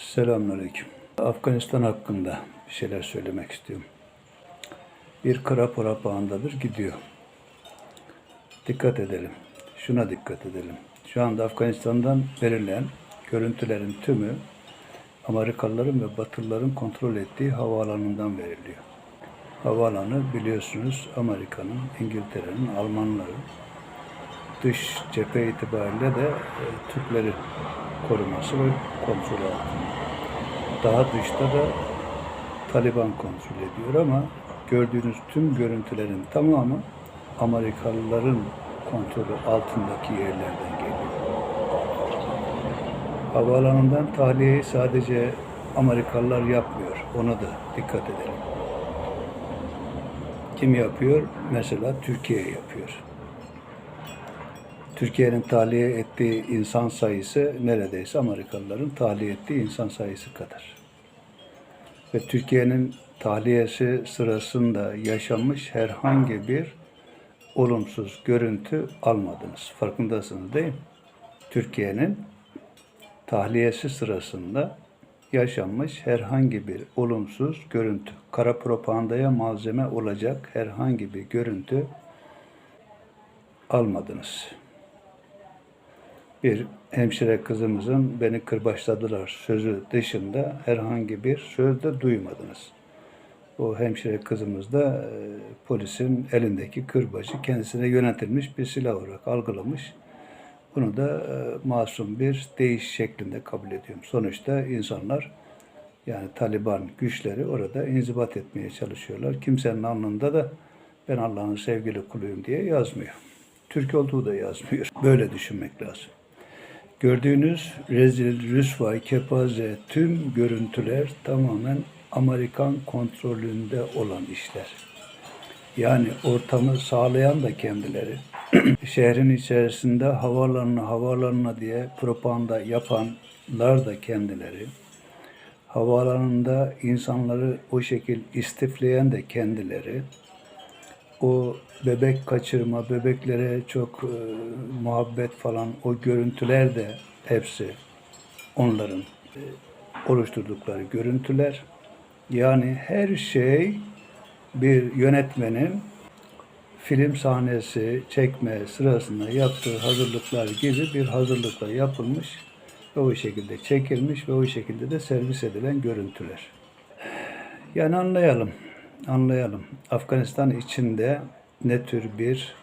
Selamünaleyküm. Afganistan hakkında bir şeyler söylemek istiyorum. Bir kara propağındadır gidiyor. Dikkat edelim. Şuna dikkat edelim. Şu anda Afganistan'dan verilen görüntülerin tümü Amerikalıların ve Batılıların kontrol ettiği havaalanından veriliyor. Havaalanı biliyorsunuz Amerika'nın, İngiltere'nin, Almanların dış cephe itibariyle de e, Türklerin koruması ve kontrolü altında. Daha dışta da Taliban kontrol ediyor ama gördüğünüz tüm görüntülerin tamamı Amerikalıların kontrolü altındaki yerlerden geliyor. Havaalanından tahliyeyi sadece Amerikalılar yapmıyor. Ona da dikkat edelim. Kim yapıyor? Mesela Türkiye yapıyor. Türkiye'nin tahliye ettiği insan sayısı neredeyse Amerikalıların tahliye ettiği insan sayısı kadar. Ve Türkiye'nin tahliyesi sırasında yaşanmış herhangi bir olumsuz görüntü almadınız. Farkındasınız değil mi? Türkiye'nin tahliyesi sırasında yaşanmış herhangi bir olumsuz görüntü, kara propagandaya malzeme olacak herhangi bir görüntü almadınız. Bir hemşire kızımızın beni kırbaçladılar sözü dışında herhangi bir söz de duymadınız. O hemşire kızımız da e, polisin elindeki kırbacı kendisine yöneltilmiş bir silah olarak algılamış. Bunu da e, masum bir değiş şeklinde kabul ediyorum. Sonuçta insanlar yani Taliban güçleri orada inzibat etmeye çalışıyorlar. Kimsenin alnında da ben Allah'ın sevgili kuluyum diye yazmıyor. Türk olduğu da yazmıyor. Böyle düşünmek lazım. Gördüğünüz rezil, rüsvay, kepaze tüm görüntüler tamamen Amerikan kontrolünde olan işler. Yani ortamı sağlayan da kendileri. Şehrin içerisinde havaalanına havaalanına diye propaganda yapanlar da kendileri. Havaalanında insanları o şekil istifleyen de kendileri. O bebek kaçırma, bebeklere çok e, muhabbet falan o görüntüler de hepsi onların e, oluşturdukları görüntüler. Yani her şey bir yönetmenin film sahnesi çekme sırasında yaptığı hazırlıklar gibi bir hazırlıkla yapılmış ve o şekilde çekilmiş ve o şekilde de servis edilen görüntüler. Yani anlayalım, anlayalım. Afganistan içinde ne tür bir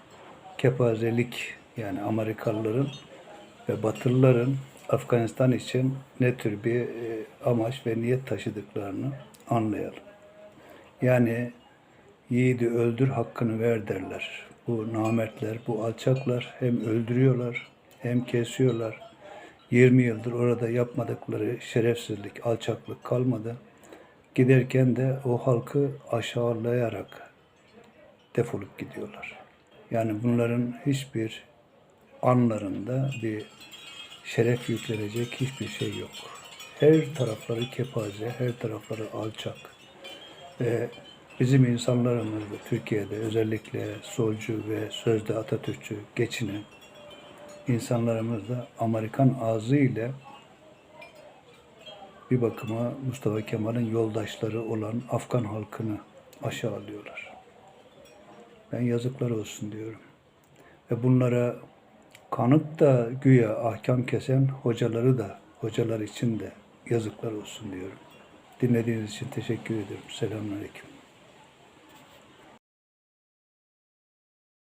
kepazelik yani Amerikalıların ve Batılıların Afganistan için ne tür bir e, amaç ve niyet taşıdıklarını anlayalım. Yani yiğidi öldür hakkını ver derler. Bu namertler, bu alçaklar hem öldürüyorlar hem kesiyorlar. 20 yıldır orada yapmadıkları şerefsizlik, alçaklık kalmadı. Giderken de o halkı aşağılayarak defolup gidiyorlar. Yani bunların hiçbir anlarında bir şeref yüklenecek hiçbir şey yok. Her tarafları kepaze, her tarafları alçak. Ve bizim insanlarımız Türkiye'de özellikle solcu ve sözde Atatürkçü geçinen insanlarımız da Amerikan ağzı ile bir bakıma Mustafa Kemal'in yoldaşları olan Afgan halkını aşağılıyorlar. Ben yazıklar olsun diyorum. Ve bunlara kanıp da güya ahkam kesen hocaları da, hocalar için de yazıklar olsun diyorum. Dinlediğiniz için teşekkür ederim. Selamünaleyküm.